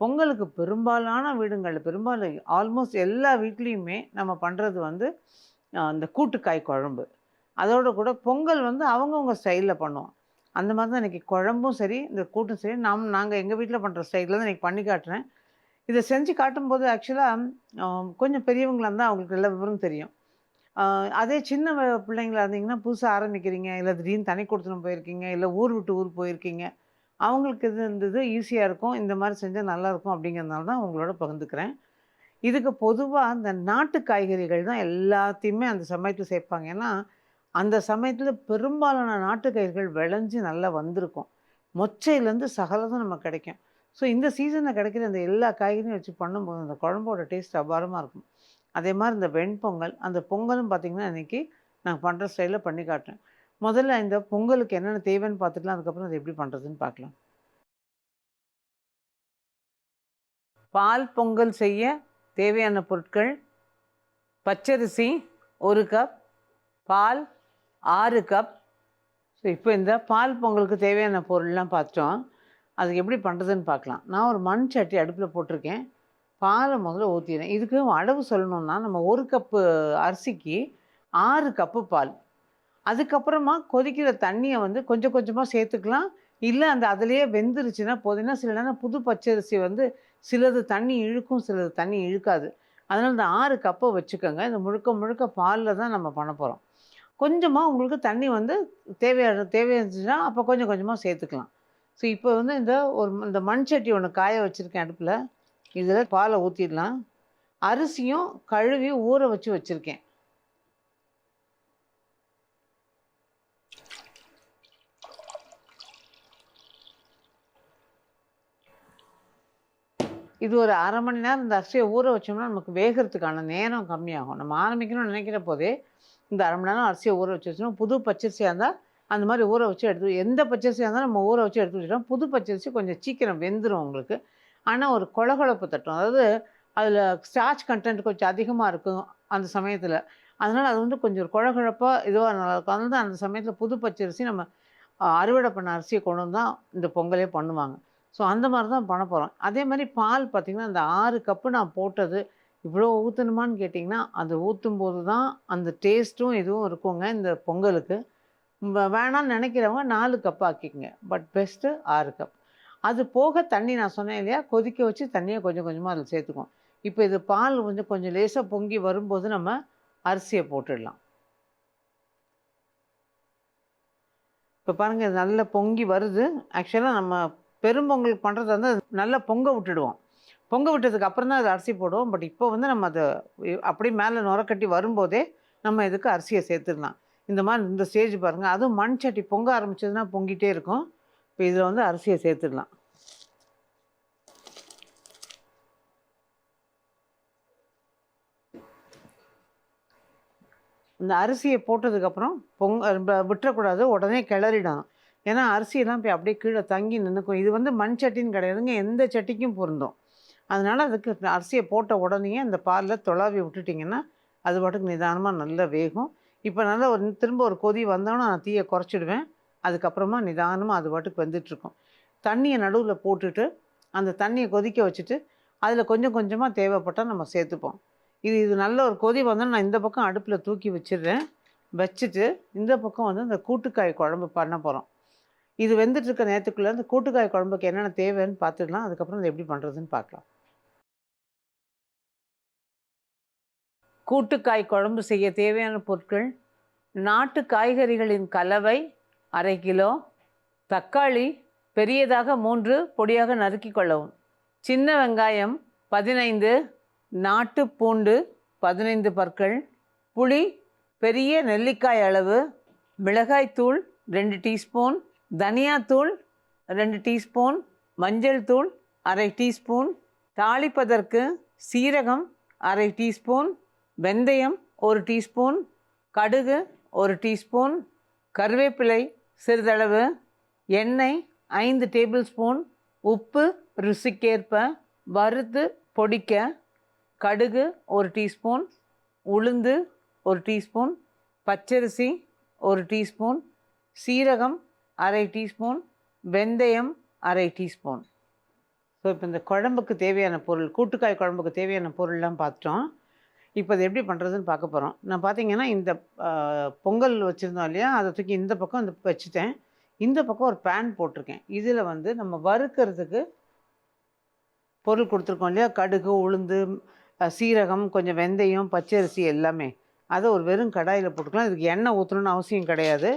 பொங்கலுக்கு பெரும்பாலான வீடுங்களில் பெரும்பாலும் ஆல்மோஸ்ட் எல்லா வீட்லேயுமே நம்ம பண்ணுறது வந்து அந்த இந்த கூட்டுக்காய் குழம்பு. அதோட கூட பொங்கல் வந்து அவங்கவுங்க ஸ்டைலில் பண்ணுவோம். அந்த மாதிரி தான் இன்றைக்கி குழம்பும் சரி இந்த கூட்டும் சரி நாம் நாங்கள் எங்கள் வீட்டில் பண்ணுற ஸ்டைலில் தான் இன்றைக்கி பண்ணி காட்டுறேன். இதை செஞ்சு காட்டும்போது ஆக்சுவலாக கொஞ்சம் பெரியவங்களாக இருந்தால் அவங்களுக்கு எல்லா விவரம் தெரியும். அதே சின்ன பிள்ளைங்களா இருந்தீங்கன்னா புதுசாக ஆரம்பிக்கிறீங்க இல்லை திடீர்னு தனி கொடுத்துன்னு போயிருக்கீங்க இல்லை ஊர் விட்டு ஊர் போயிருக்கீங்க. அவங்களுக்கு இது இருந்தது ஈஸியாக இருக்கும். இந்த மாதிரி செஞ்சால் நல்லாயிருக்கும் அப்படிங்கிறதுனால தான் உங்களோட பகிர்ந்துக்கிறேன். இதுக்கு பொதுவாக இந்த நாட்டு காய்கறிகள் தான் எல்லாத்தையுமே அந்த சமயத்தில் சேர்ப்பாங்க. ஏன்னா அந்த சமயத்தில் பெரும்பாலான நாட்டு காய்கறிகள் விளைஞ்சு நல்லா வந்திருக்கும். மொச்சையிலேருந்து சகலதும் நமக்கு கிடைக்கும். ஸோ இந்த சீசனில் கிடைக்கிற அந்த எல்லா காய்கறியும் வச்சு பண்ணும்போது அந்த குழம்போட டேஸ்ட் அபாரமாக இருக்கும். அதே மாதிரி இந்த வெண்பொங்கல் அந்த பொங்கலும் பார்த்திங்கன்னா இன்றைக்கி நான் பண்ணுற ஸ்டைலில் பண்ணி காட்டுறேன். முதல்ல இந்த பொங்கலுக்கு என்னென்ன தேவைன்னு பார்த்துக்கலாம் அதுக்கப்புறம் அதை எப்படி பண்ணுறதுன்னு பார்க்கலாம். பால் பொங்கல் செய்ய தேவையான பொருட்கள் பச்சரிசி ஒரு கப் பால் ஆறு கப் ஸோ இப்போ இந்த பால் பொங்கலுக்கு தேவையான பொருள்லாம் பார்த்தோம். அதுக்கு எப்படி பண்ணுறதுன்னு பார்க்கலாம். நான் ஒரு மண் சட்டி அடுப்பில் போட்டிருக்கேன். பாலை முதல்ல ஊற்றிடுறேன் இதுக்கு அளவு சொல்லணும்னா நம்ம ஒரு கப்பு அரிசிக்கு ஆறு கப்பு பால். அதுக்கப்புறமா கொதிக்கிற தண்ணியை வந்து கொஞ்சம் கொஞ்சமாக சேர்த்துக்கலாம். இல்லை அந்த அதுலேயே வெந்துருச்சுன்னா போதுன்னா சில நேரம் புது பச்சரிசி வந்து சிலது தண்ணி இழுக்கும் சிலது தண்ணி இழுக்காது. அதனால் இந்த ஆறு கப்பை வச்சுக்கோங்க. இந்த முழுக்க முழுக்க பாலில் தான் நம்ம பண்ண போகிறோம் கொஞ்சமாக உங்களுக்கு தண்ணி வந்து தேவையான தேவையாச்சுன்னா அப்போ கொஞ்சம் கொஞ்சமாக சேர்த்துக்கலாம். ஸோ இப்போ வந்து இந்த ஒரு இந்த மண் சட்டி ஒன்று காய வச்சுருக்கேன் அடுப்பில். இதில் பாலை ஊற்றிடலாம் அரிசியும் கழுவி ஊற வச்சு வச்சுருக்கேன். இது ஒரு அரை மணி நேரம் இந்த அரிசியை ஊற வச்சோம்னா நமக்கு வேகிறதுக்கான நேரம் கம்மியாகும். நம்ம ஆரம்பிக்கணும்னு நினைக்கிற போதே இந்த அரை மணி நேரம் அரிசியை ஊற வச்சு வச்சோம் புது பச்சரிசியாக இருந்தால் அந்த மாதிரி ஊற வச்சு எடுத்து எந்த பச்சரிசியாக இருந்தாலும் நம்ம ஊற வச்சு எடுத்து வச்சுட்டோம் புது பச்சரிசி கொஞ்சம் சீக்கிரம் வெந்துடும் உங்களுக்கு. ஆனால் ஒரு கொழகொழப்பு தட்டும். அதாவது அதில் ஸ்டார்ச் கண்டென்ட் கொஞ்சம் அதிகமாக இருக்கும் அந்த சமயத்தில். அதனால் அது வந்து கொஞ்சம் குழகுழப்பாக இதுவாக நல்லாயிருக்கும். அதனால தான் அந்த சமயத்தில் புது பச்சரிசி நம்ம அறுவடை பண்ண அரிசியை கொண்டு வந்து தான் இந்த பொங்கலே பண்ணுவாங்க. ஸோ அந்த மாதிரி தான் பண்ண போகிறோம் அதே மாதிரி பால் பார்த்திங்கன்னா அந்த ஆறு கப்பு நான் போட்டது இவ்வளோ ஊற்றணுமான்னு கேட்டிங்கன்னா அது ஊற்றும் போது தான் அந்த டேஸ்ட்டும் இதுவும் இருக்குங்க இந்த பொங்கலுக்கு. வேணாம்னு நினைக்கிறவங்க நாலு கப் ஆக்கிக்கங்க. பட் பெஸ்ட்டு ஆறு கப் அது போக தண்ணி நான் சொன்னேன் இல்லையா கொதிக்க வச்சு தண்ணியை கொஞ்சம் கொஞ்சமாக அதில் சேர்த்துக்குவோம். இப்போ இது பால் கொஞ்சம் கொஞ்சம் லேசாக பொங்கி வரும்போது நம்ம அரிசியை போட்டுடலாம். இப்போ பாருங்கள் இது நல்லா பொங்கி வருது. ஆக்சுவலாக நம்ம பெரும்பொங்கல் பண்ணுறது வந்து நல்லா பொங்க விட்டுடுவோம். பொங்க விட்டதுக்கு அப்புறம் தான் அது அரிசி போடுவோம். பட் இப்போ வந்து நம்ம அதை அப்படியே மேலே நுரக்கட்டி வரும்போதே நம்ம இதுக்கு அரிசியை சேர்த்துடலாம். இந்த மாதிரி இந்த ஸ்டேஜ் பாருங்கள் அதுவும் மண் சட்டி பொங்க ஆரம்பிச்சதுன்னா பொங்கிட்டே இருக்கும். இப்போ இதில் வந்து அரிசியை சேர்த்துடலாம். இந்த அரிசியை போட்டதுக்கப்புறம் பொங்க விட்டுறக்கூடாது. உடனே கிளறிடணும். ஏன்னா அரிசியெல்லாம் போய் அப்படியே கீழே தங்கி நின்றுக்கும் இது வந்து மண் சட்டின்னு கிடையாதுங்க. எந்த சட்டிக்கும் பொருந்தும். அதனால் அதுக்கு அரிசியை போட்ட உடனேயே அந்த பாலில் தொலாவி விட்டுட்டிங்கன்னா அது பாட்டுக்கு நிதானமாக நல்லா வேகும். இப்போ நல்லா ஒரு திரும்ப ஒரு கொதி வந்தோன்னா நான் தீயை குறைச்சிடுவேன். அதுக்கப்புறமா நிதானமாக அது பாட்டுக்கு வந்துட்டுருக்கும். தண்ணியை நடுவில் போட்டுட்டு அந்த தண்ணியை கொதிக்க வச்சுட்டு அதில் கொஞ்சம் கொஞ்சமாக தேவைப்பட்டால் நம்ம சேர்த்துப்போம். இது இது நல்ல ஒரு கொதி வந்தோன்னா நான் இந்த பக்கம் அடுப்பில் தூக்கி வச்சிடுறேன். வச்சுட்டு இந்த பக்கம் வந்து இந்த கூட்டுக்காய் குழம்பு பண்ண போகிறோம் இது வெந்துட்டு இருக்க நேரத்துக்குள்ளே அந்த கூட்டுக்காய் குழம்புக்கு என்னென்ன தேவைன்னு பார்த்துடலாம். அதுக்கப்புறம் அதை எப்படி பண்ணுறதுன்னு பார்க்கலாம். கூட்டுக்காய் குழம்பு செய்ய தேவையான பொருட்கள் நாட்டு காய்கறிகளின் கலவை அரை கிலோ தக்காளி பெரியதாக மூன்று பொடியாக நறுக்கி கொள்ளவும். சின்ன வெங்காயம் பதினைந்து நாட்டு பூண்டு பதினைந்து பற்கள் புளி பெரிய நெல்லிக்காய் அளவு மிளகாய்த்தூள் ரெண்டு டீஸ்பூன் தனியாத்தூள் ரெண்டு டீஸ்பூன் மஞ்சள் தூள் அரை டீஸ்பூன் தாளிப்பதற்கு சீரகம் அரை டீஸ்பூன் வெந்தயம் ஒரு டீஸ்பூன் கடுகு ஒரு டீஸ்பூன் கருவேப்பிலை சிறிதளவு எண்ணெய் ஐந்து டேபிள் ஸ்பூன் உப்பு ருசிக்கேற்ப வறுத்து பொடிக்க கடுகு ஒரு டீஸ்பூன் உளுந்து ஒரு டீஸ்பூன் பச்சரிசி ஒரு டீஸ்பூன் சீரகம் அரை டீஸ்பூன் வெந்தயம் அரை டீஸ்பூன். ஸோ ஸோ இப்போ இந்த குழம்புக்கு தேவையான பொருள் கூட்டுக்காய் குழம்புக்கு தேவையான பொருள்லாம் பார்த்துட்டோம் இப்போ அது எப்படி பண்ணுறதுன்னு பார்க்க போகிறோம் நான் பார்த்தீங்கன்னா இந்த பொங்கல் வச்சுருந்தோம் இல்லையா? அதை தூக்கி இந்த பக்கம் இந்த வச்சுட்டேன். இந்த பக்கம் ஒரு பேன் போட்டிருக்கேன். இதில் வந்து நம்ம வறுக்கிறதுக்கு பொருள் கொடுத்துருக்கோம் இல்லையா? கடுகு உளுந்து சீரகம் கொஞ்சம் வெந்தயம் பச்சரிசி எல்லாமே. அதை ஒரு வெறும் கடாயில் போட்டுக்கலாம். இதுக்கு எண்ணெய் ஊற்றணும்னு அவசியம் கிடையாது.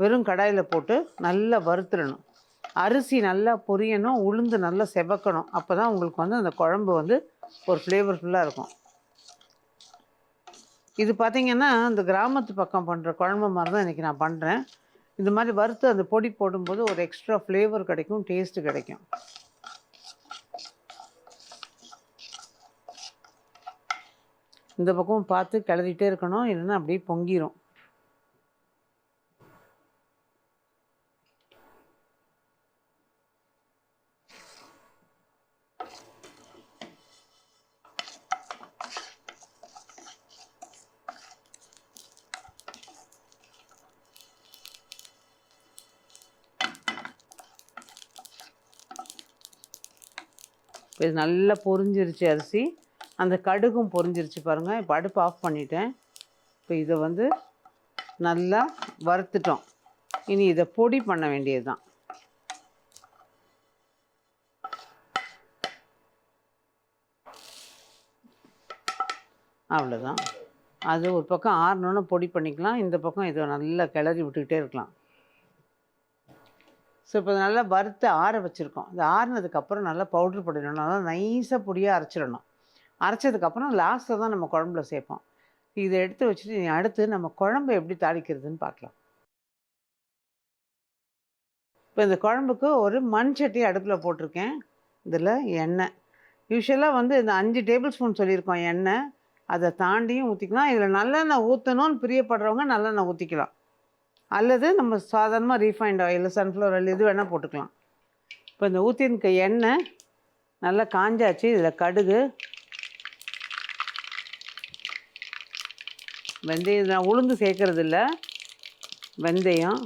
வெறும் கடாயில் போட்டு நல்லா வறுத்துடணும். அரிசி நல்லா பொரியணும் உளுந்து நல்லா செவக்கணும். அப்போ தான் உங்களுக்கு வந்து அந்த குழம்பு வந்து ஒரு ஃப்ளேவர்ஃபுல்லாக இருக்கும். இது பார்த்தீங்கன்னா இந்த கிராமத்து பக்கம் பண்ணுற குழம்பு மாதிரி தான் இன்றைக்கி நான் பண்ணுறேன் இந்த மாதிரி வறுத்து அந்த பொடி போடும்போது ஒரு எக்ஸ்ட்ரா ஃப்ளேவர் கிடைக்கும் டேஸ்ட்டு கிடைக்கும். இந்த பக்கம் பார்த்து கிளறிட்டே இருக்கணும் இல்லைன்னா அப்படியே பொங்கிடும் இப்போ இது நல்லா பொரிஞ்சிருச்சு அரிசி. அந்த கடுகும் பொரிஞ்சிருச்சு பாருங்கள் இப்போ அடுப்பு ஆஃப் பண்ணிட்டேன். இப்போ இதை வந்து நல்லா வறுத்துட்டோம். இனி இதை பொடி பண்ண வேண்டியது தான் அவ்வளோதான் அது ஒரு பக்கம் ஆறணுன்னு பொடி பண்ணிக்கலாம். இந்த பக்கம் இதை நல்லா கிளறி விட்டுக்கிட்டே இருக்கலாம். ஸோ இப்போ நல்லா வறுத்து ஆற வச்சுருக்கோம். அது ஆறுனதுக்கப்புறம் நல்லா பவுட்ரு பண்ணிடணும் நல்லா நைஸாக பொடியாக அரைச்சிடணும். அரைச்சதுக்கப்புறம் லாஸ்ட்டில் தான் நம்ம குழம்புல சேர்ப்போம். இதை எடுத்து வச்சுட்டு அடுத்து நம்ம குழம்பு எப்படி தாளிக்கிறதுன்னு பார்க்கலாம். இப்போ இந்த குழம்புக்கு ஒரு மண் சட்டி அடுப்பில் போட்டிருக்கேன். இதில் எண்ணெய். யூஸ்வலாக வந்து இந்த அஞ்சு டேபிள் ஸ்பூன் சொல்லியிருக்கோம் எண்ணெய். அதை தாண்டியும் ஊற்றிக்கலாம் இதில் நல்லெண்ணெய் ஊற்றணும்னு பிரியப்படுறவங்க நல்லெண்ணெய் ஊற்றிக்கலாம் அல்லது நம்ம சாதாரணமாக ரீஃபைண்ட் ஆயில் சன்ஃப்ளவர் ஆயில் இது வேணால் போட்டுக்கலாம். இப்போ இந்த ஊற்றினுக்கு எண்ணெய் நல்லா காஞ்சாச்சு இதில் கடுகு வெந்தயம் நான் உளுந்து சேர்க்கறது இல்லை வெந்தயம்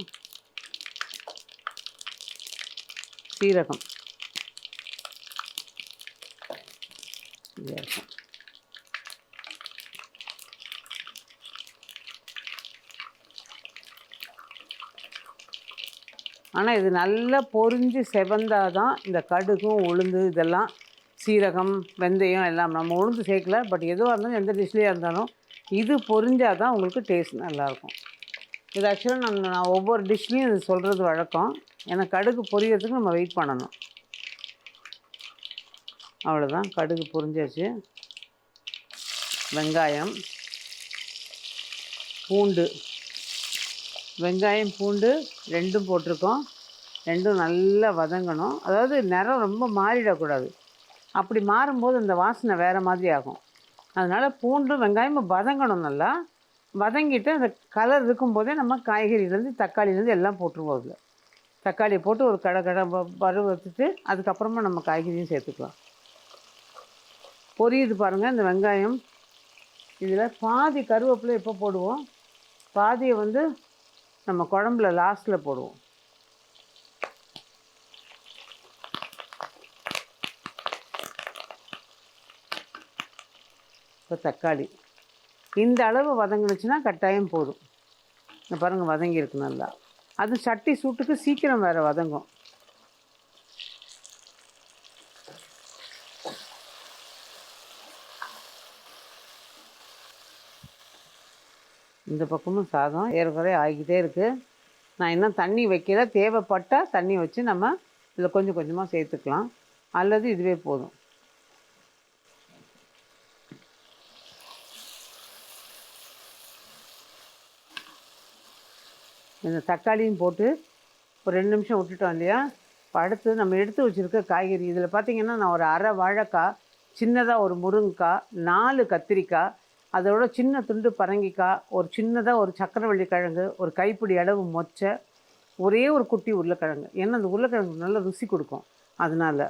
சீரகம். இது ஆனால் இது நல்லா பொரிஞ்சு செவந்தாதான் இந்த கடுகும் உளுந்து இதெல்லாம் சீரகம் வெந்தயம் எல்லாம் நம்ம உளுந்து சேர்க்கல பட் எதுவாக இருந்தாலும் எந்த டிஷ்லேயே இருந்தாலும் இது பொரிஞ்சால் தான் உங்களுக்கு டேஸ்ட் நல்லாயிருக்கும். இது ஆக்சுவலாக நான் நான் ஒவ்வொரு டிஷ்லேயும் இது சொல்கிறது வழக்கம். ஏன்னா கடுகு பொரியறதுக்கு நம்ம வெயிட் பண்ணணும். அவ்வளோதான் கடுகு பொரிஞ்சாச்சு. வெங்காயம் பூண்டு வெங்காயம் பூண்டு ரெண்டும் போட்டிருக்கோம். ரெண்டும் நல்லா வதங்கணும். அதாவது நிறம் ரொம்ப மாறிடக்கூடாது. அப்படி மாறும்போது அந்த வாசனை வேறு மாதிரி ஆகும். அதனால் பூண்டும் வெங்காயமும் வதங்கணும் நல்லா. வதங்கிட்டு அந்த கலர் இருக்கும்போதே நம்ம காய்கறிலேருந்து தக்காளிலேருந்து எல்லாம் போட்டுருவோம் அதில். தக்காளியை போட்டு ஒரு கடை கடை பருவ வச்சுட்டு அதுக்கப்புறமா நம்ம காய்கறியும் சேர்த்துக்கலாம். பொரியுது பாருங்கள் இந்த வெங்காயம். இதில் பாதி கருவேப்பிலை எப்போ போடுவோம்? பாதியை வந்து நம்ம குழம்புல லாஸ்ட்டில் போடுவோம். இப்போ தக்காளி. இந்த அளவு வதங்கினுச்சுன்னா கட்டாயம் போதும். இந்த பாருங்கள் வதங்கியிருக்கு நல்லா. அது சட்டி சூட்டுக்கு சீக்கிரம் வேறு வதங்கும். இந்த பக்கமும் சாதம் ஏறக்குறைய ஆகிக்கிட்டே இருக்குது நான் இன்னும் தண்ணி வைக்கல. தேவைப்பட்டால் தண்ணி வச்சு நம்ம இதில் கொஞ்சம் கொஞ்சமாக சேர்த்துக்கலாம். அல்லது இதுவே போதும். இந்த தக்காளியும் போட்டு ஒரு ரெண்டு நிமிஷம் விட்டுட்டோம் இல்லையா? படுத்து அடுத்து நம்ம எடுத்து வச்சுருக்க காய்கறி. இதில் பார்த்தீங்கன்னா நான் ஒரு அரை வாழைக்காய் சின்னதாக ஒரு முருங்கைக்காய் நாலு கத்திரிக்காய் அதோட சின்ன துண்டு பரங்கிக்காய் ஒரு சின்னதாக ஒரு சக்கரவள்ளி கிழங்கு ஒரு கைப்பிடி அளவு மொச்சை ஒரே ஒரு குட்டி உருளைக்கிழங்கு. ஏன்னா அந்த உருளைக்கிழங்கு நல்ல ருசி கொடுக்கும். அதனால்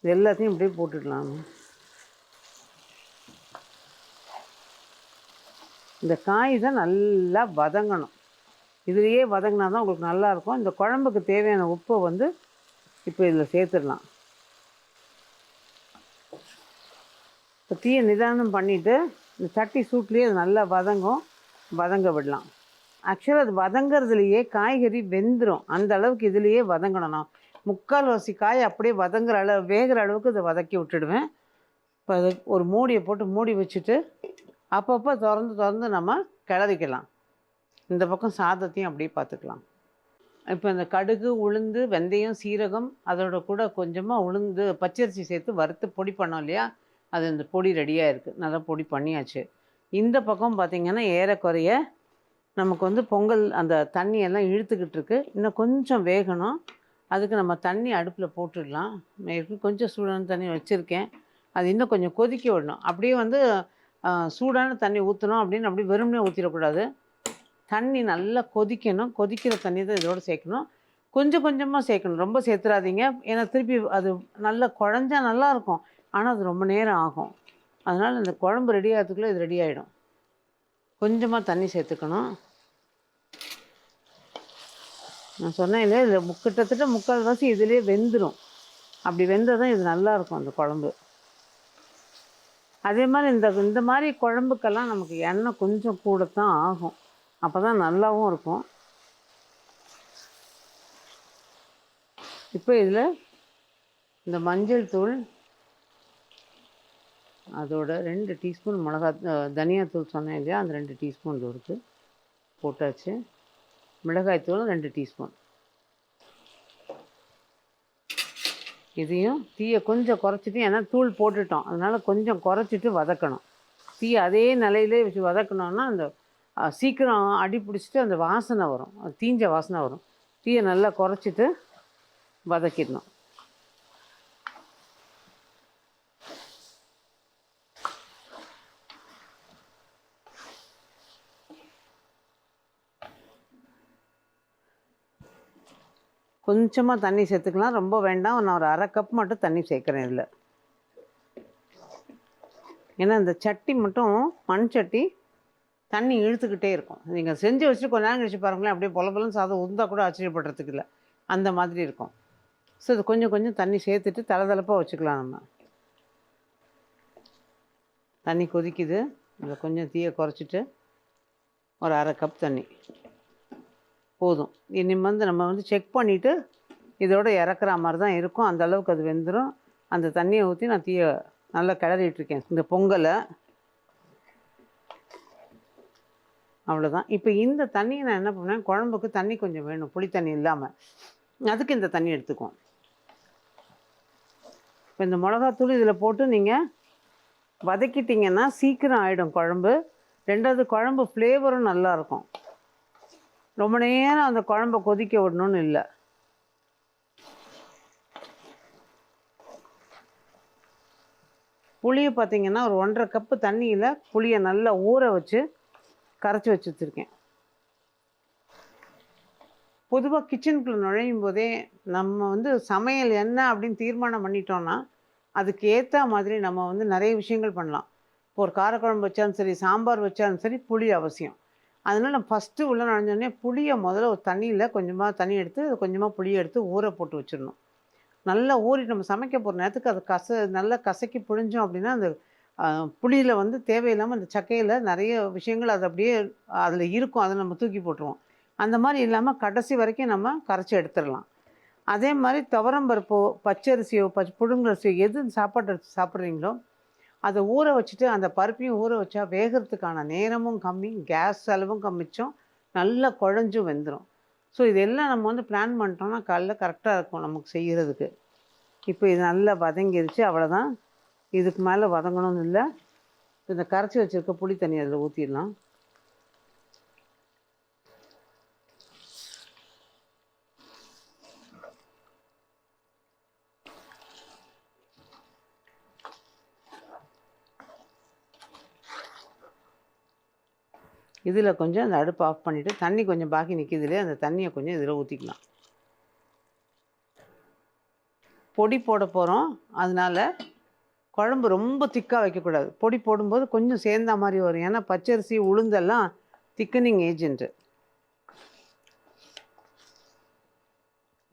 இது எல்லாத்தையும் இப்படியே போட்டுடலாம். இந்த காய் தான் நல்லா வதங்கணும். இதுலேயே வதங்கினா தான் உங்களுக்கு நல்லாயிருக்கும் இந்த குழம்புக்கு தேவையான உப்பை வந்து இப்போ இதில் சேர்த்துடலாம். இப்போ தீயை நிதானம் பண்ணிவிட்டு இந்த சட்டி சூட்லேயே அது நல்லா வதங்கும். வதங்க விடலாம். ஆக்சுவலாக அது வதங்கிறதுலையே காய்கறி வெந்துடும் அந்த அளவுக்கு இதுலேயே வதங்கணும் நான். முக்கால்வாசி காய் அப்படியே வதங்குற அளவு வேகிற அளவுக்கு இதை வதக்கி விட்டுடுவேன். இப்போ அது ஒரு மூடியை போட்டு மூடி வச்சுட்டு அப்பப்போ திறந்து திறந்து நம்ம கிளறிக்கலாம். இந்த பக்கம் சாதத்தையும் அப்படியே பார்த்துக்கலாம். இப்போ இந்த கடுகு உளுந்து வெந்தயம் சீரகம் அதோட கூட கொஞ்சமாக உளுந்து பச்சரிசி சேர்த்து வறுத்து பொடி பண்ணோம் இல்லையா? அது இந்த பொடி ரெடியாக இருக்குது நல்லா பொடி பண்ணியாச்சு. இந்த பக்கம் பார்த்திங்கன்னா ஏறக்குறைய நமக்கு வந்து பொங்கல் அந்த தண்ணியெல்லாம் இழுத்துக்கிட்டு இருக்கு. இன்னும் கொஞ்சம் வேகணும். அதுக்கு நம்ம தண்ணி அடுப்பில் போட்டுடலாம். கொஞ்சம் சூடான தண்ணி வச்சுருக்கேன். அது இன்னும் கொஞ்சம் கொதிக்க விடணும். அப்படியே வந்து சூடான தண்ணி ஊற்றணும் அப்படின்னு அப்படியே வெறுமனே ஊற்றிடக்கூடாது தண்ணி நல்லா கொதிக்கணும். கொதிக்கிற தண்ணி தான் இதோடு சேர்க்கணும். கொஞ்சம் கொஞ்சமாக சேர்க்கணும். ரொம்ப சேர்த்துறாதீங்க. ஏன்னா திருப்பி அது நல்லா குழஞ்சா நல்லாயிருக்கும் ஆனால் அது ரொம்ப நேரம் ஆகும். அதனால் இந்த குழம்பு ரெடி ஆகிறதுக்குள்ளே இது ரெடி ஆகிடும் கொஞ்சமாக தண்ணி சேர்த்துக்கணும். நான் சொன்னேன் இல்லையா இதில் முக்கிட்டத்தட்ட முக்கால் முக்கால்வாசி இதுலேயே வெந்துடும் அப்படி வெந்தால் தான் இது நல்லா இருக்கும் அந்த குழம்பு. அதே மாதிரி இந்த இந்த மாதிரி குழம்புக்கெல்லாம் நமக்கு எண்ணெய் கொஞ்சம் கூட தான் ஆகும். அப்போ தான் நல்லாவும் இருக்கும். இப்போ இதில் இந்த மஞ்சள் தூள் அதோட ரெண்டு டீஸ்பூன் மிளகா தனியாத்தூள் சொன்னேன் இல்லையா அந்த ரெண்டு டீஸ்பூன் இது இருக்குது போட்டாச்சு மிளகாய்த்தூள் ரெண்டு டீஸ்பூன். இதையும் தீயை கொஞ்சம் குறைச்சிட்டு ஏன்னா தூள் போட்டுட்டோம். அதனால் கொஞ்சம் குறைச்சிட்டு வதக்கணும். தீ அதே நிலையிலே வச்சு வதக்கணும்னா அந்த சீக்கிரம் அடி பிடிச்சிட்டு அந்த வாசனை வரும். தீஞ்ச வாசனை வரும். தீயை நல்லா குறைச்சிட்டு வதக்கிடணும். கொஞ்சமாக தண்ணி சேர்த்துக்கலாம். ரொம்ப வேண்டாம். நான் ஒரு அரை கப் மட்டும் தண்ணி சேர்க்குறேன் இதில். ஏன்னா இந்த சட்டி மட்டும் மண் சட்டி தண்ணி இழுத்துக்கிட்டே இருக்கும். நீங்கள் செஞ்சு வச்சுட்டு கொஞ்ச நேரம் கழிச்சு பாருங்களேன். அப்படியே பொல பொலன்னு சாதம் உந்தா கூட ஆச்சரியப்படுறதுக்கு இல்லை. அந்த மாதிரி இருக்கும். ஸோ இது கொஞ்சம் கொஞ்சம் தண்ணி சேர்த்துட்டு தளதளப்பாக வச்சுக்கலாம் நம்ம. தண்ணி கொதிக்குது. இதில் கொஞ்சம் தீயை குறைச்சிட்டு ஒரு அரை கப் தண்ணி. போதும். இனி வந்து நம்ம வந்து செக் பண்ணிவிட்டு இதோட இறக்குற மாதிரி தான் இருக்கும். அந்த அளவுக்கு அது வெந்துடும் அந்த தண்ணியை ஊற்றி நான் தீய நல்லா கிளறிட்டு இருக்கேன். இந்த பொங்கலை. அவ்வளோதான் இப்போ இந்த தண்ணியை நான் என்ன பண்ணுவேன்? குழம்புக்கு தண்ணி கொஞ்சம் வேணும். புளி தண்ணி இல்லாமல் அதுக்கு இந்த தண்ணி எடுத்துக்குவோம். இப்போ இந்த மிளகாத்தூள் இதில் போட்டு நீங்கள் வதக்கிட்டிங்கன்னா சீக்கிரம் ஆகிடும் குழம்பு. ரெண்டாவது குழம்பு ஃப்ளேவரும் நல்லாயிருக்கும் ரொம்ப நேரம் அந்த குழம்ப கொதிக்க விடணும்னு இல்லை. புளியை பார்த்தீங்கன்னா ஒரு ஒன்றரை கப்பு தண்ணியில் புளியை நல்லா ஊற வச்சு கரைச்சி வச்சு வச்சுருக்கேன் பொதுவாக கிச்சனுக்குள்ளே நுழையும் போதே நம்ம வந்து சமையல் என்ன அப்படின்னு தீர்மானம் பண்ணிட்டோன்னா அதுக்கு ஏற்ற மாதிரி நம்ம வந்து நிறைய விஷயங்கள் பண்ணலாம். இப்போ ஒரு காரக்குழம்பு வச்சாலும் சரி சாம்பார் வச்சாலும் சரி புளி அவசியம். அதனால் நான் ஃபஸ்ட்டு உள்ளே நனைஞ்சோடனே புளியை முதல்ல ஒரு தண்ணியில் கொஞ்சமாக தண்ணி எடுத்து கொஞ்சமாக புளியை எடுத்து ஊற போட்டு வச்சிடணும். நல்லா ஊறி நம்ம சமைக்க போகிற நேரத்துக்கு அது கச நல்லா கசக்கி புழிஞ்சோம் அப்படின்னா அந்த புளியில் வந்து தேவையில்லாமல் அந்த சக்கையில் நிறைய விஷயங்கள் அது அப்படியே அதில் இருக்கும். அதை நம்ம தூக்கி போட்டுருவோம். அந்த மாதிரி இல்லாமல் கடைசி வரைக்கும் நம்ம கரைச்சி எடுத்துடலாம். அதே மாதிரி துவரம்பருப்போ பச்சரிசியோ பச் புழுங்கரிசியோ எது சாப்பாடு சாப்பிட்றீங்களோ அதை ஊற வச்சுட்டு அந்த பருப்பையும் ஊற வச்சா வேகிறதுக்கான நேரமும் கம்மி கேஸ் செலவும் கம்மிச்சோம் நல்லா குழஞ்சும் வெந்துடும் ஸோ இதெல்லாம் நம்ம வந்து பிளான் பண்ணிட்டோம்னா காலைல கரெக்டாக இருக்கும் நமக்கு செய்கிறதுக்கு இப்போ இது நல்லா வதங்கிருச்சு அவ்வளோதான் இதுக்கு மேலே வதங்கணும்னு இல்லை. இந்த கரைச்சி வச்சுருக்க புளி தண்ணி அதில் ஊற்றிடலாம் இதில் கொஞ்சம் அந்த அடுப்பு ஆஃப் பண்ணிவிட்டு தண்ணி கொஞ்சம் பாக்கி நிற்கிதுலே அந்த தண்ணியை கொஞ்சம் இதில் ஊற்றிக்கலாம் பொடி போட போகிறோம் அதனால் குழம்பு ரொம்ப திக்காக வைக்கக்கூடாது. பொடி போடும்போது கொஞ்சம் சேர்ந்த மாதிரி வரும். ஏன்னா பச்சரிசி உளுந்தெல்லாம் திக்கனிங் ஏஜென்ட்டு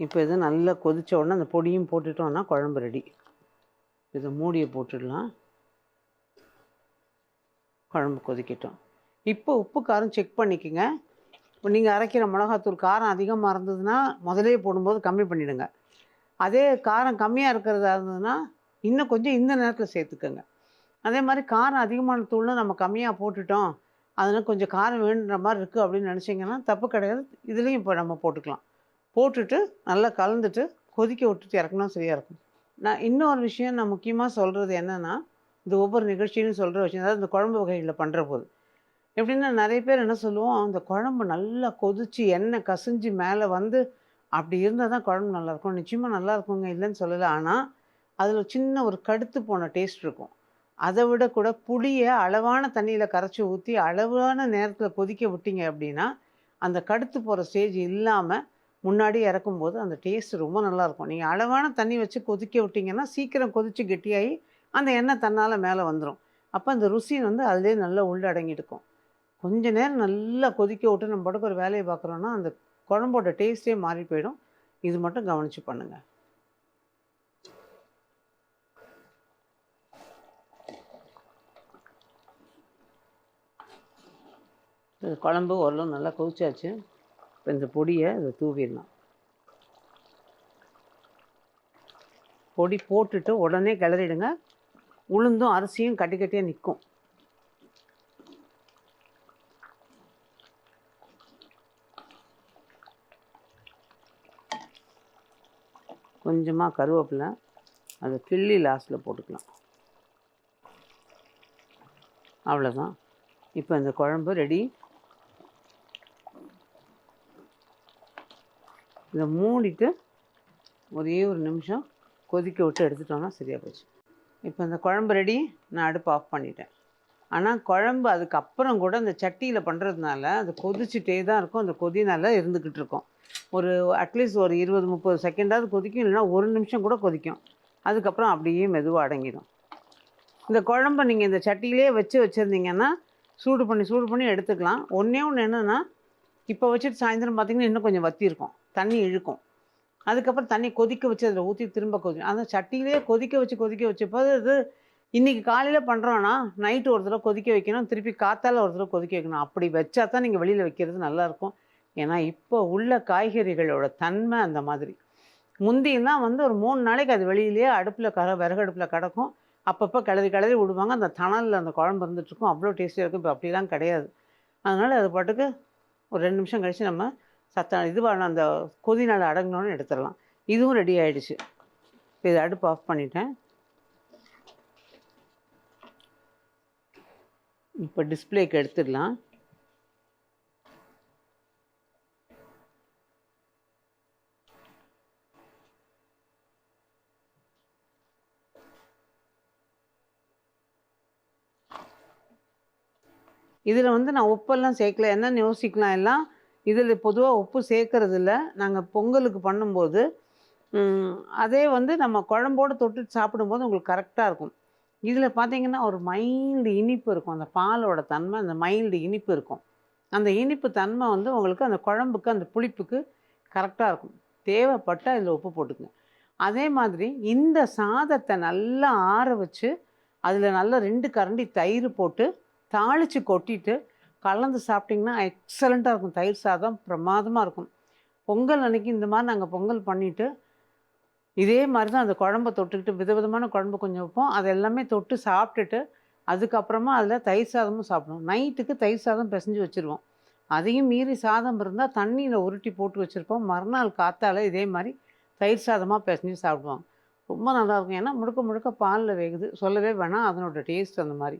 இப்போ இது நல்லா கொதித்த உடனே அந்த பொடியும் போட்டுட்டோம்னா குழம்பு ரெடி இதை மூடியை போட்டுடலாம். குழம்பு கொதிக்கட்டும். இப்போ உப்பு காரம் செக் பண்ணிக்கோங்க. இப்போ நீங்கள் அரைக்கிற மிளகாத்தூள் காரம் அதிகமாக இருந்ததுன்னா முதலே போடும்போது கம்மி பண்ணிவிடுங்க அதே காரம் கம்மியாக இருக்கிறதா இருந்ததுன்னா இன்னும் கொஞ்சம் இந்த நேரத்தில் சேர்த்துக்கோங்க. அதே மாதிரி காரம் அதிகமான தூள்னு நம்ம கம்மியாக போட்டுட்டோம். அதனால் கொஞ்சம் காரம் வேணுன்ற மாதிரி இருக்குது அப்படின்னு நினச்சிங்கன்னா தப்பு கிடையாது. இதுலேயும் இப்போ நம்ம போட்டுக்கலாம். போட்டுட்டு நல்லா கலந்துட்டு கொதிக்க விட்டுட்டு இறக்கணும் சரியாக இருக்கும். நான் இன்னொரு விஷயம் நான் முக்கியமாக சொல்கிறது என்னென்னா இந்த ஒவ்வொரு நிகழ்ச்சியிலும் சொல்கிற விஷயம் அதாவது இந்த குழம்பு வகைகளில் பண்ணுற போது. எப்படின்னா நிறைய பேர் என்ன சொல்லுவோம் அந்த குழம்பு நல்லா கொதிச்சு எண்ணெய் கசிஞ்சு மேலே வந்து அப்படி இருந்தால் தான் குழம்பு நல்லாயிருக்கும் நிச்சயமாக நல்லா இருக்குங்க. இல்லைன்னு சொல்லலை. ஆனால் அதில் சின்ன ஒரு கடுத்து போன டேஸ்ட் இருக்கும். அதை விட கூட புளியை அளவான தண்ணியில் கரைச்சி ஊற்றி அளவான நேரத்தில் கொதிக்க விட்டீங்க அப்படின்னா அந்த கடுத்து போகிற ஸ்டேஜ் இல்லாமல் முன்னாடி இறக்கும்போது அந்த டேஸ்ட் ரொம்ப நல்லாயிருக்கும் நீங்கள் அளவான தண்ணி வச்சு கொதிக்க விட்டிங்கன்னா சீக்கிரம் கொதித்து கெட்டியாகி அந்த எண்ணெய் தன்னால் மேலே வந்துடும் அப்போ அந்த ருசி வந்து அதிலே நல்லா உள்ளடங்கிட்டுக்கும் கொஞ்ச நேரம் நல்லா கொதிக்க விட்டு நம்ம படுக்க ஒரு வேலையை பார்க்குறோன்னா அந்த குழம்போட டேஸ்ட்டே மாறி போயிடும். இது மட்டும் கவனித்து பண்ணுங்கள் இது குழம்பு ஓரளவு நல்லா கொதிச்சாச்சு. இப்போ இந்த பொடியை இதை தூவிடலாம். பொடி போட்டுட்டு உடனே கிளறிடுங்க. உளுந்தும் அரிசியும் கட்டி கட்டியாக நிற்கும் கொஞ்சமாக கருவேப்பிலை அதை கிள்ளி லாஸ்ட்டில் போட்டுக்கலாம். அவ்வளோதான் இப்போ இந்த குழம்பு ரெடி இதை மூடிட்டு ஒரே ஒரு நிமிஷம் கொதிக்க விட்டு எடுத்துட்டோம்னா சரியாக போச்சு. இப்போ இந்த குழம்பு ரெடி நான் அடுப்பு ஆஃப் பண்ணிட்டேன். ஆனால் குழம்பு அதுக்கப்புறம் கூட அந்த சட்டியில் பண்ணுறதுனால அது கொதிச்சுட்டே தான் இருக்கும். அந்த கொதினால இருந்துக்கிட்டு இருக்கும். ஒரு அட்லீஸ்ட் ஒரு இருபது முப்பது செகண்டாவது கொதிக்கும் இல்லைன்னா ஒரு நிமிஷம் கூட கொதிக்கும். அதுக்கப்புறம் அப்படியே மெதுவாக அடங்கிடும். இந்த குழம்ப நீங்கள் இந்த சட்டியிலே வச்சு வச்சுருந்தீங்கன்னா சூடு பண்ணி சூடு பண்ணி எடுத்துக்கலாம். ஒன்றே ஒன்று என்னென்னா இப்போ வச்சுட்டு சாயந்தரம் பார்த்தீங்கன்னா இன்னும் கொஞ்சம் வத்தி இருக்கும். தண்ணி இழுக்கும். அதுக்கப்புறம் தண்ணி கொதிக்க வச்சு அதில் ஊற்றி திரும்ப கொதிக்கும். அந்த சட்டியிலே கொதிக்க வச்சு கொதிக்க வச்சப்போ இது இன்றைக்கி காலையில் பண்ணுறோன்னா நைட்டு ஒரு தடவை கொதிக்க வைக்கணும். திருப்பி காத்தால ஒரு தடவை கொதிக்க வைக்கணும். அப்படி வச்சா தான் நீங்கள் வெளியில் வைக்கிறது நல்லாயிருக்கும் ஏன்னா இப்போ உள்ள காய்கறிகளோட தன்மை அந்த மாதிரி. முந்தியெல்லாம் வந்து ஒரு மூணு நாளைக்கு அது வெளியிலேயே அடுப்பில் கர விறகு அடுப்பில் கிடக்கும். அப்பப்போ கிளறி கிளறி விடுவாங்க. அந்த தணலில் அந்த குழம்பு இருந்துட்டுருக்கும். அவ்வளோ டேஸ்டியாக இருக்கும். இப்போ அப்படிலாம் கிடையாது. அதனால் அது பாட்டுக்கு ஒரு ரெண்டு நிமிஷம் கழித்து நம்ம சத்த இதுவான அந்த கொதி நாள் அடங்கினோன்னு எடுத்துடலாம். இதுவும் ரெடி ஆகிடுச்சு இது அடுப்பு ஆஃப் பண்ணிட்டேன். இப்போ டிஸ்பிளேக்கு எடுத்துடலாம். இதில் வந்து நான் உப்பெல்லாம் சேர்க்கல. என்ன யோசிக்கலாம் எல்லாம்? இதில் பொதுவாக உப்பு சேர்க்கறது இல்லை நாங்கள் பொங்கலுக்கு பண்ணும்போது அதே வந்து நம்ம குழம்போடு தொட்டு சாப்பிடும்போது உங்களுக்கு கரெக்டாக இருக்கும். இதில் பார்த்தீங்கன்னா ஒரு மைல்டு இனிப்பு இருக்கும். அந்த பாலோட தன்மை அந்த மைல்டு இனிப்பு இருக்கும். அந்த இனிப்பு தன்மை வந்து உங்களுக்கு அந்த குழம்புக்கு அந்த புளிப்புக்கு கரெக்டாக இருக்கும். தேவைப்பட்டால் இதில் உப்பு போட்டுக்குங்க. அதே மாதிரி இந்த சாதத்தை நல்லா ஆற வச்சு அதில் நல்லா ரெண்டு கரண்டி தயிர் போட்டு தாளித்து கொட்டிட்டு கலந்து சாப்பிட்டிங்கன்னா எக்ஸலண்ட்டாக இருக்கும். தயிர் சாதம் பிரமாதமாக இருக்கும். பொங்கல் அன்னைக்கு இந்த மாதிரி நாங்கள் பொங்கல் பண்ணிவிட்டு இதே மாதிரி தான் அந்த குழம்ப தொட்டுக்கிட்டு விதவிதமான குழம்பு கொஞ்சம் வைப்போம். அது எல்லாமே தொட்டு சாப்பிட்டுட்டு அதுக்கப்புறமா அதில் தயிர் சாதமும் சாப்பிடுவோம். நைட்டுக்கு தயிர் சாதம் பிசைஞ்சு வச்சுருவோம். அதையும் மீறி சாதம் இருந்தால் தண்ணியில் உருட்டி போட்டு வச்சுருப்போம். மறுநாள் காத்தால் இதே மாதிரி தயிர் சாதமாக பிசைஞ்சு சாப்பிடுவாங்க. ரொம்ப நல்லாயிருக்கும் ஏன்னா முழுக்க முழுக்க பாலில் வேகுது. சொல்லவே வேணாம். அதனோட டேஸ்ட் அந்த மாதிரி.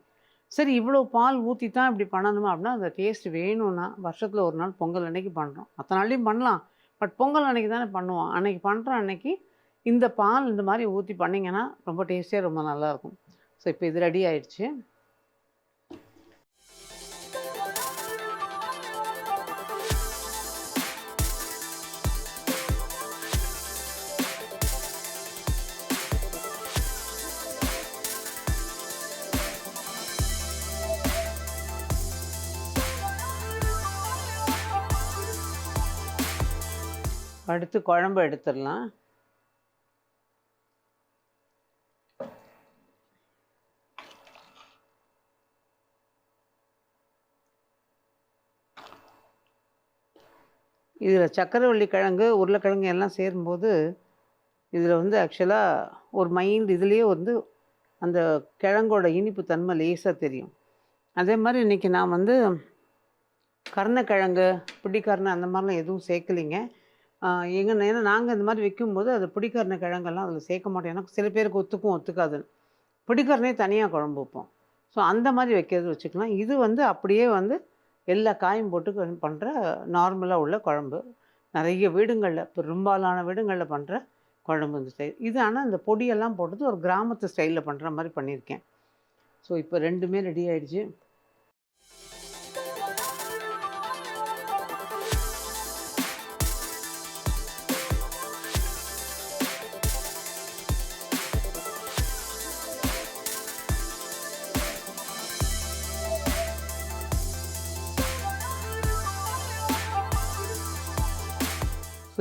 சரி இவ்வளோ பால் ஊற்றி தான் இப்படி பண்ணணுமா? அப்படின்னா அந்த டேஸ்ட் வேணும்னா வருஷத்தில் ஒரு நாள் பொங்கல் அன்னைக்கு பண்ணுறோம் மற்ற நாளையும் பண்ணலாம். பட் பொங்கல் அன்னைக்கு தானே பண்ணுவோம். அன்னைக்கு பண்ணுற அன்னைக்கு இந்த பால் இந்த மாதிரி ஊற்றி பண்ணிங்கன்னா ரொம்ப டேஸ்டியாக ரொம்ப நல்லாயிருக்கும் ஸோ இப்போ இது ரெடி ஆயிடுச்சு. அடுத்து குழம்பு எடுத்துடலாம். இதில் சக்கரவள்ளி கிழங்கு உருளைக்கிழங்கு எல்லாம் சேரும்போது இதில் வந்து ஆக்சுவலாக ஒரு மைண்ட் இதுலேயே வந்து அந்த கிழங்கோட இனிப்பு தன்மை லேசாக தெரியும். அதே மாதிரி இன்றைக்கி நான் வந்து கருணக்கிழங்கு பிடிக்கரணை அந்த மாதிரிலாம் எதுவும் சேர்க்கலிங்க. எங்கே ஏன்னா நாங்கள் இந்த மாதிரி வைக்கும்போது அது பிடிக்கரணை கிழங்கெல்லாம் அதில் சேர்க்க மாட்டோம். ஏன்னா சில பேருக்கு ஒத்துக்கும் ஒத்துக்காதுன்னு பிடிக்கரணே தனியாக குழம்பு வைப்போம். ஸோ அந்த மாதிரி வைக்கிறது வச்சுக்கலாம். இது வந்து அப்படியே வந்து எல்லா காயும் போட்டு பண்ணுற நார்மலாக உள்ள குழம்பு. நிறைய வீடுங்களில் பெரும்பாலான வீடுங்களில் பண்ணுற குழம்பு இந்த ஸ்டைல். இது ஆனால் இந்த பொடியெல்லாம் போட்டது ஒரு கிராமத்து ஸ்டைலில் பண்ணுற மாதிரி பண்ணியிருக்கேன். ஸோ இப்போ ரெண்டுமே ரெடி ஆகிடுச்சு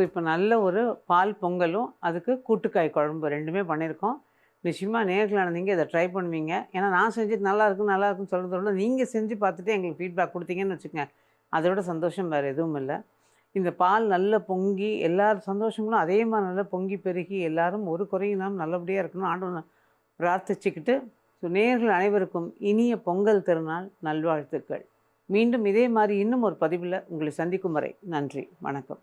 இப்போ நல்ல ஒரு பால் பொங்கலும் அதுக்கு கூட்டுக்காய் குழம்பு ரெண்டுமே பண்ணியிருக்கோம். நிச்சயமாக நேரில் நடந்தீங்க இதை ட்ரை பண்ணுவீங்க. ஏன்னா நான் செஞ்சுட்டு நல்லா இருக்கும் நல்லா இருக்குன்னு சொல்கிறதோட நீங்கள் செஞ்சு பார்த்துட்டு எங்களுக்கு ஃபீட்பேக் கொடுத்தீங்கன்னு வச்சுக்கோங்க. அதோட சந்தோஷம் வேறு எதுவும் இல்லை. இந்த பால் நல்ல பொங்கி எல்லார் சந்தோஷங்களும் அதே மாதிரி நல்லா பொங்கி பெருகி எல்லாரும் ஒரு குறையும் இல்லாமல் நல்லபடியாக இருக்கணும் ஆண்டு பிரார்த்திச்சுக்கிட்டு ஸோ நேர்கள் அனைவருக்கும் இனிய பொங்கல் திருநாள் நல்வாழ்த்துக்கள். மீண்டும் இதே மாதிரி இன்னும் ஒரு பதிவில் உங்களை சந்திக்கும் வரை நன்றி வணக்கம்.